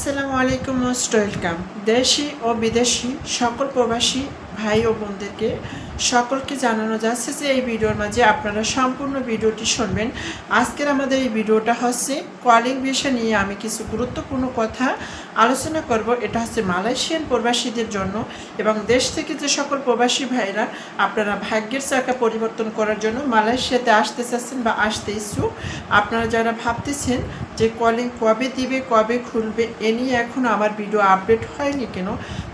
আসসালামু আলাইকুম most welcome. দেশি ও বিদেশি সকল প্রবাসী ভাই ও বোনদেরকে সকলকে জানানো যাচ্ছে যে এই ভিডিওর মাঝে আপনারা সম্পূর্ণ ভিডিওটি শুনবেন। আজকের আমাদের এই ভিডিওটা হচ্ছে কলিং বিষয় নিয়ে আমি কিছু গুরুত্বপূর্ণ কথা আলোচনা করব। এটা হচ্ছে মালয়েশিয়ান প্রবাসীদের জন্য এবং দেশ থেকে যে সকল প্রবাসী ভাইরা আপনারা ভাগ্যের চাকা পরিবর্তন করার জন্য মালয়েশিয়াতে আসতে চাচ্ছেন বা আসতে ইচ্ছুক, আপনারা যারা ভাবতেছেন যে কলিং কবে দিবে, কবে খুলবে, এ নিয়ে এখনও আমার ভিডিও আপডেট হয়নি কেন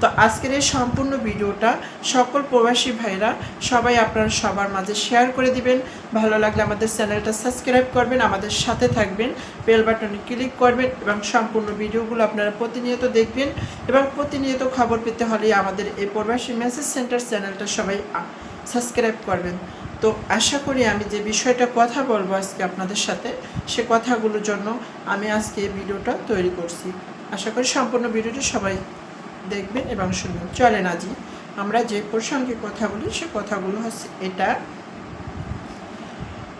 তো আজকের এই সম্পূর্ণ ভিডিওটা সকল প্রবাসী ভাইরা সবাই আপনারা সবার মাঝে শেয়ার করে দিবেন। ভালো লাগলে আমাদের চ্যানেলটা সাবস্ক্রাইব করবেন, আমাদের সাথে থাকবেন বেল বাটনে ক্লিক করবেন এবং সম্পূর্ণ ভিডিওগুলো আপনারা প্রতিনিয়ত দেখবেন এবং প্রতিনিয়ত খবর পেতে হলে আমাদের এই প্রবাসী মেসেজ সেন্টার চ্যানেলটা সবাই সাবস্ক্রাইব করবেন। তো আশা করি আমি যে বিষয়টা কথা বলব আজকে আপনাদের সাথে, সে কথাগুলোর জন্য আমি আজকে এই ভিডিওটা তৈরি করছি। আশা করি সম্পূর্ণ ভিডিওটি সবাই দেখবেন এবং শুনবেন। চলেন আজি আমরা যে প্রসঙ্গে কথা বলি, সে কথাগুলো হচ্ছে এটা।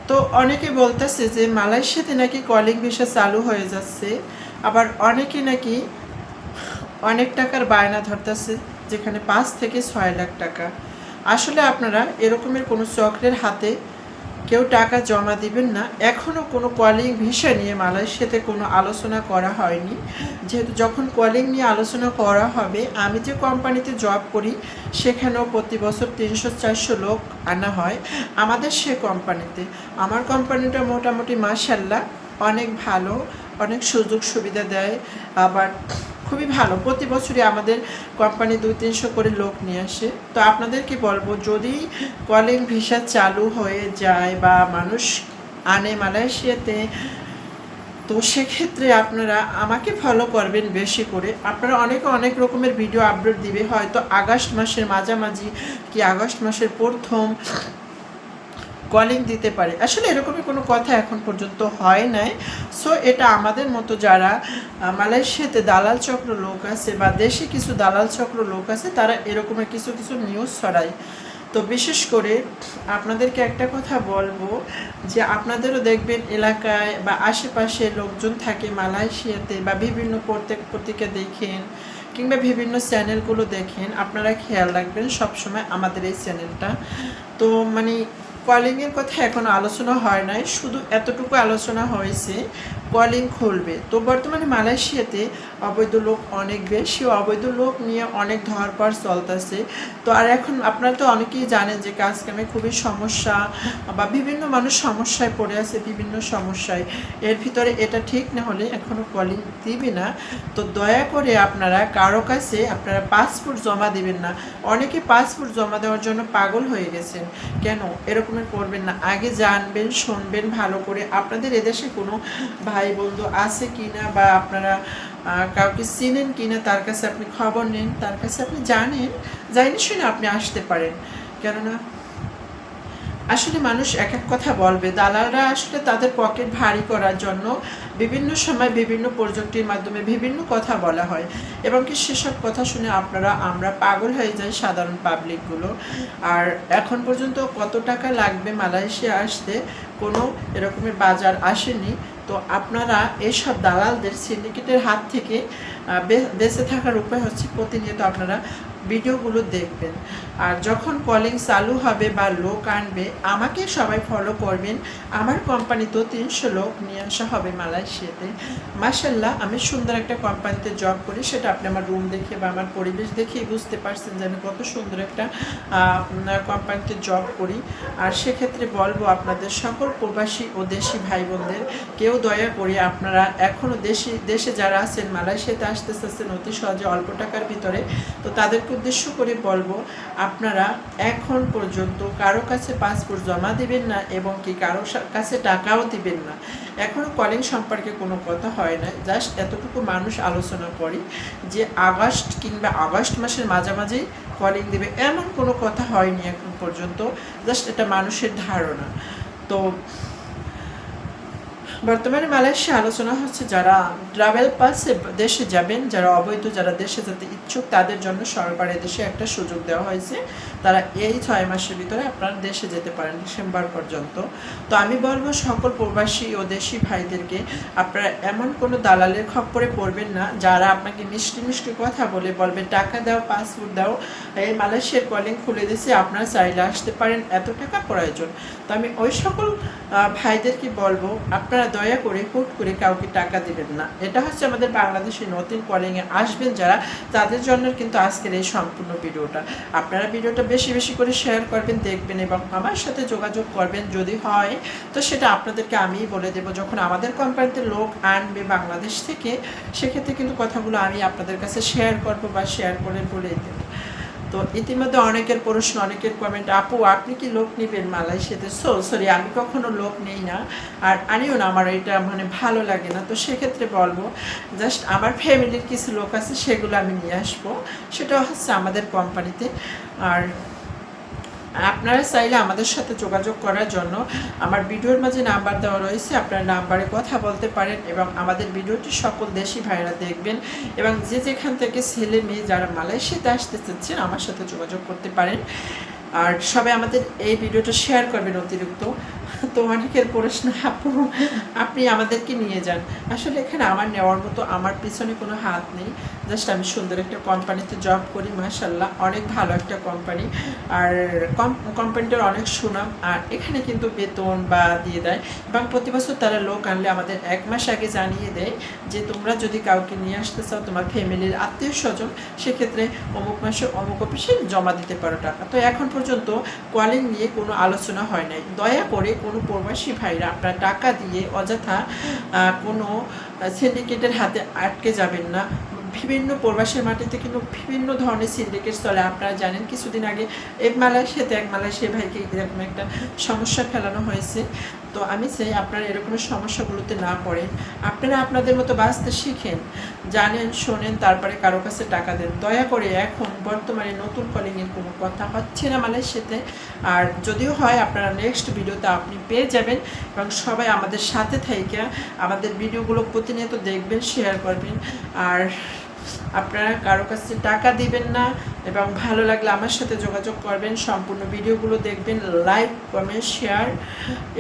তো অনেকে বলতেছে যে মালয়েশিয়াতে নাকি কলিং ভিসা চালু হয়ে যাচ্ছে, আবার অনেকে নাকি অনেক টাকার বায়না ধরতেছে, যেখানে পাঁচ থেকে ছয় লাখ টাকা। আসলে আপনারা এরকমের কোনো চক্রের হাতে কেউ টাকা জমা দিবেন না। এখনও কোনো কলিং ভিসা নিয়ে মালয়েশিয়াতে কোনো আলোচনা করা হয়নি। যেহেতু যখন কলিং নিয়ে আলোচনা করা হবে, আমি যে কোম্পানিতে জব করি, সেখানেও প্রতি বছর তিনশো চারশো লোক আনা হয় আমাদের সে কোম্পানিতে আমার কোম্পানিটা মোটামুটি মাসাল্লাহ অনেক ভালো, অনেক সুযোগ সুবিধা দেয়। আবার খুবই ভালো। প্রতি বছরই আমাদের কোম্পানি দুই তিনশো করে লোক নিয়ে আসে। তো আপনাদেরকে বলব, যদি কলিং ভিসা চালু হয়ে যায় বা মানুষ আনে মালয়েশিয়াতে, তো সেক্ষেত্রে আপনারা আমাকে ফলো করবেন বেশি করে। আপনারা অনেকে অনেক রকমের ভিডিও আপলোড দিবে। হয়তো আগস্ট মাসের মাঝামাঝি কি আগস্ট মাসের প্রথম কলিং দিতে পারে। আসলে এরকমই কোনো কথা এখন পর্যন্ত হয় নাই। সো এটা আমাদের মতো যারা মালয়েশিয়াতে দালাল চক্র লোক আছে বা দেশে কিছু দালাল চক্র লোক আছে, তারা এরকমের কিছু কিছু নিউজ ছড়ায়। তো বিশেষ করে আপনাদেরকে একটা কথা বলব যে আপনাদেরও দেখবেন এলাকায় বা আশেপাশে লোকজন থাকে মালয়েশিয়াতে বা বিভিন্ন প্রত্যেক পত্রিকা দেখেন কিংবা বিভিন্ন চ্যানেলগুলো দেখেন, আপনারা খেয়াল রাখবেন সবসময় আমাদের এই চ্যানেলটা তো মানে কলিংয়ের কথা এখনও আলোচনা হয় নাই। শুধু এতটুকু আলোচনা হয়েছে কলিং খুলবে। তো বর্তমানে মালয়েশিয়াতে অবৈধ লোক অনেক বেশি, অবৈধ লোক নিয়ে অনেক ধরপাড় চলতেছে। তো আর এখন আপনারা তো অনেকেই জানেন যে কাজ কামে খুবই সমস্যা বা বিভিন্ন মানুষ সমস্যায় পড়ে আছে, বিভিন্ন সমস্যায়। এর ভিতরে এটা ঠিক না হলে এখনও কলিং দিবে না। তো দয়া করে আপনারা কারও কাছে আপনারা পাসপোর্ট জমা দিবেন না। অনেকে পাসপোর্ট জমা দেওয়ার জন্য পাগল হয়ে গেছেন। কেন? এরকমের করবেন না। আগে জানবেন, শুনবেন ভালো করে। আপনাদের এদেশে কোনো ভাই বন্ধু আছে কিনা বা আপনারা কাউকে চিনেন কিনা, তার কাছে আপনি খবর নেন, তার কাছে আপনি জানেন জানি শুনে আপনি আসতে পারেন। কেননা আসলে মানুষ এক এক কথা বলবে। দালালরা আসলে তাদের পকেট ভারী করার জন্য বিভিন্ন সময় বিভিন্ন প্রযুক্তির মাধ্যমে বিভিন্ন কথা বলা হয়। এবং কি সেসব কথা শুনে আপনারা, আমরা পাগল হয়ে যাই সাধারণ পাবলিকগুলো। আর এখন পর্যন্ত কত টাকা লাগবে মালয়েশিয়া আসতে, কোনো এরকমের বাজার আসেনি। তো আপনারা এইসব দালালদের সিন্ডিকেটের হাত থেকে বেঁচে থাকার উপায় হচ্ছে প্রতিনিয়ত আপনারা ভিডিওগুলো দেখবেন। আর যখন কলিং চালু হবে বা লোক আনবে, আমাকে সবাই ফলো করবেন। আমার কোম্পানিতেও তিনশো লোক নিয়ে আসা হবে মালয়েশিয়াতে। মাসাল্লাহ আমি সুন্দর একটা কোম্পানিতে জব করি। সেটা আপনি আমার রুম দেখে বা আমার পরিবেশ দেখেই বুঝতে পারছেন যে আমি কত সুন্দর একটা কোম্পানিতে জব করি। আর সেক্ষেত্রে বলব আপনাদের সকল প্রবাসী ও দেশি ভাই বোনদের কেউ দয়া করে আপনারা এখনও দেশি, দেশে যারা আছেন, মালয়েশিয়াতে আসতে চাচ্ছেন অতি সহজে অল্প টাকার ভিতরে, তো তাদেরকে উদ্দেশ্য করে বলব, আপনারা এখন পর্যন্ত কারও কাছে পাসপোর্ট জমা দিবেন না এবং কি কারও কাছে টাকাও দিবেন না। এখনও কলিং সম্পর্কে কোনো কথা হয় না। জাস্ট এতটুকু মানুষ আলোচনা করে যে আগস্ট কিংবা আগস্ট মাসের মাঝামাঝি কলিং দেবে। এমন কোনো কথা হয়নি এখন পর্যন্ত। জাস্ট এটা মানুষের ধারণা। তো বর্তমানে মালয়েশিয়া আলোচনা হচ্ছে যারা ট্রাভেল পাসে দেশে যাবেন, যারা অবৈধ, যারা দেশে যেতে ইচ্ছুক, তাদের জন্য সরকারের দেশে একটা সুযোগ দেওয়া হয়েছে। তারা এই ছয় মাসের ভিতরে আপনারা দেশে যেতে পারেন ডিসেম্বর পর্যন্ত। তো আমি বলব, সকল প্রবাসী ও দেশি ভাইদেরকে আপনারা এমন কোনো দালালের খপ্পরে পড়বেন না, যারা আপনাকে মিষ্টি মিষ্টি কথা বলে বলবে, টাকা দাও পাসপোর্ট দাও, এই মালয়েশিয়ার কলিং খুলে দিয়েছে, আপনারা চাইলে আসতে পারেন। এত টাকা প্রয়োজন। তো আমি ওই সকল ভাইদেরকে বলব, আপনারা দয়া করে, হুট করে কাউকে টাকা দেবেন না। এটা হচ্ছে আমাদের বাংলাদেশের নতুন কলিংয়ে আসবেন যারা, তাদের জন্য কিন্তু আজকের এই সম্পূর্ণ ভিডিওটা। আপনারা ভিডিওটা বেশি বেশি করে শেয়ার করবেন, দেখবেন এবং আমার সাথে যোগাযোগ করবেন যদি হয়, তো সেটা আপনাদেরকে আমিই বলে দেবো। যখন আমাদের কোম্পানিতে লোক আনবে বাংলাদেশ থেকে, সেক্ষেত্রে কিন্তু কথাগুলো আমি আপনাদের কাছে শেয়ার করব বা শেয়ার করে বলে দেবো। তো ইতিমধ্যে অনেকের প্রশ্ন, অনেকের কমেন্ট আপু, আপনি কি লোক নেবেন মালয়েশিয়াতে? সো সরি আমি কখনো লোক নেই না। আর আনিও না, আমার এটা মানে ভালো লাগে না। তো সেক্ষেত্রে বলব, জাস্ট আমার ফ্যামিলির কিছু লোক আছে, সেগুলো আমি নিয়ে আসব। সেটা হচ্ছে আমাদের কোম্পানিতে আর আপনারা চাইলে আমাদের সাথে যোগাযোগ করার জন্য আমার ভিডিওর মাঝে নাম্বার দেওয়া রয়েছে, আপনার নাম্বারে কথা বলতে পারেন এবং আমাদের ভিডিওটি সকল দেশি ভাইরা দেখবেন এবং যে যেখান থেকে ছেলে মেয়ে যারা মালয়েশিয়াতে আসতে চাচ্ছেন আমার সাথে যোগাযোগ করতে পারেন। আর সবাই আমাদের এই ভিডিওটা শেয়ার করবেন অতিরিক্ত। তো অনেকের প্রশ্ন আপু। আপনি আমাদেরকে নিয়ে যান। আসলে এখানে আমার নেওয়ার মতো আমার পিছনে কোনো হাত নেই। জাস্ট আমি সুন্দর একটা কোম্পানিতে জব করি মাশাল্লাহ অনেক ভালো একটা কোম্পানি আর কোম্পানিটার অনেক সুনাম। আর এখানে কিন্তু বেতন বা দিয়ে দেয়। এবং প্রতি বছর তারা লোক আনলে আমাদের এক মাস আগে জানিয়ে দেয় যে, তোমরা যদি কাউকে নিয়ে আসতে চাও, তোমার ফ্যামিলির আত্মীয় স্বজন সেক্ষেত্রে অমুক মাসে অমুক অফিসে জমা দিতে পারো টাকা। তো এখন পর্যন্ত কলিং নিয়ে কোনো আলোচনা হয় নাই। দয়া করে কোনো প্রবাসী ভাইরা আপনার টাকা দিয়ে অযথা কোনো সিন্ডিকেটের হাতে আটকে যাবেন না। বিভিন্ন প্রবাসের মাটিতে কিন্তু বিভিন্ন ধরনের সিন্ডিকেট চলে। আপনারা জানেন কিছুদিন আগে এক মালয়েশিয়াতে এক মালয়েশিয়া ভাইকে এরকম একটা সমস্যা ফেলানো হয়েছে। তো আমি চাই আপনারা এরকম সমস্যাগুলোতে না পড়েন। আপনারা আপনাদের মতো বাঁচতে শিখেন, জানেন, শোনেন, তারপরে কারও কাছে টাকা দেন। দয়া করে এখন বর্তমানে নতুন কলিংয়ের কোনো কথা হচ্ছে না মালয়েশিয়াতে। আর যদিও হয়, আপনারা নেক্সট ভিডিওতে আপনি পেয়ে যাবেন এবং সবাই আমাদের সাথে থেকে আমাদের ভিডিওগুলো প্রতিনিয়ত দেখবেন শেয়ার করবেন। আর আপনারা কারও কাছে টাকা দিবেন না এবং ভালো লাগলে আমার সাথে যোগাযোগ করবেন। সম্পূর্ণ ভিডিওগুলো দেখবেন, লাইক, কমেন্ট, শেয়ার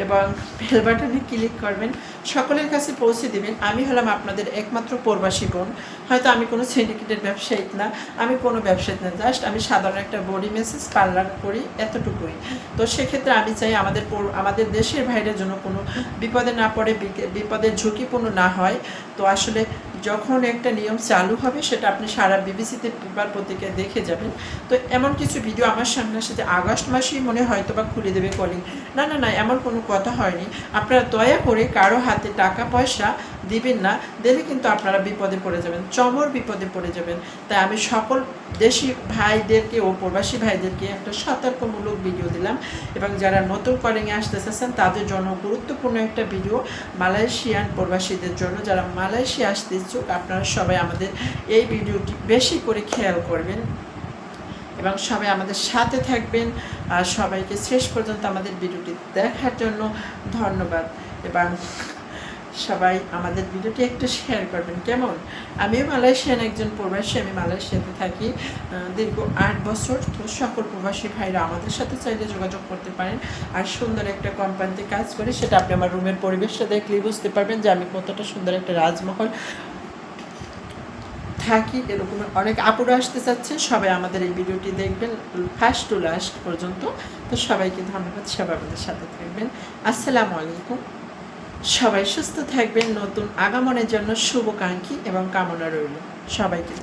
এবং বেল বাটনে ক্লিক করবেন। সকলের কাছে পৌঁছে দিবেন। আমি হলাম আপনাদের একমাত্র প্রবাসী বোন। হয়তো আমি কোনো সিন্ডিকেটের ব্যবসায়িক না, আমি কোনো ব্যবসায়িক না। জাস্ট আমি সাধারণ একটা বডি মেসেজ পার্লার করি এতটুকুই। তো সেক্ষেত্রে আমি চাই আমাদের আমাদের দেশের বাইরের জন্য কোনো বিপদে না পড়ে বিপদের ঝুঁকিপূর্ণ না হয়। তো আসলে যখন একটা নিয়ম চালু হবে, সেটা আপনি সারা বিবিসিতে পেপার পত্রিকায় দেখে যাবেন। তো এমন কিছু ভিডিও আমার সামনে আসে যে আগস্ট মাসেই মনে হয়তো বা খুলে দেবে কলিং না না না, এমন কোনো কথা হয়নি। আপনারা দয়া করে কারও হাতে টাকা পয়সা দিবেন না, দিলে কিন্তু আপনারা বিপদে পড়ে যাবেন, চমর বিপদে পড়ে যাবেন। তাই আমি সকল দেশি ভাইদেরকে ও প্রবাসী ভাইদেরকে একটা সতর্কমূলক ভিডিও দিলাম এবং যারা নতুন কলিংয়ে আসতে চাচ্ছেন তাদের জন্য গুরুত্বপূর্ণ একটা ভিডিও মালয়েশিয়ান প্রবাসীদের জন্য। যারা মালয়েশিয়া আসতে ইচ্ছুক, আপনারা সবাই আমাদের এই ভিডিওটি বেশি করে খেয়াল করবেন এবং সবাই আমাদের সাথে থাকবেন। আর সবাইকে শেষ পর্যন্ত আমাদের ভিডিওটি দেখার জন্য ধন্যবাদ। এবং সবাই আমাদের ভিডিওটি একটু শেয়ার করবেন, কেমন? আমিও মালয়েশিয়ান একজন প্রবাসী, আমি মালয়েশিয়াতে থাকি দীর্ঘ আট বছর। তো সকল প্রবাসী ভাইরা আমাদের সাথে চাইলে যোগাযোগ করতে পারেন। আর সুন্দর একটা কোম্পানিতে কাজ করি, সেটা আপনি আমার রুমের পরিবেশটা দেখলেই বুঝতে পারবেন যে আমি কতটা সুন্দর একটা রাজমহল থাকি, এরকম অনেক আপুরা আসতে চাচ্ছেন, সবাই আমাদের এই ভিডিওটি দেখবেন ফার্স্ট টু লাস্ট পর্যন্ত। তো সবাইকে ধন্যবাদ, সবাই আমাদের সাথে থাকবেন। আসসালামু আলাইকুম। সবাই সুস্থ থাকবেন নতুন আগামনের জন্য শুভকাঙ্ক্ষী এবং কামনা রইল। সবাইকে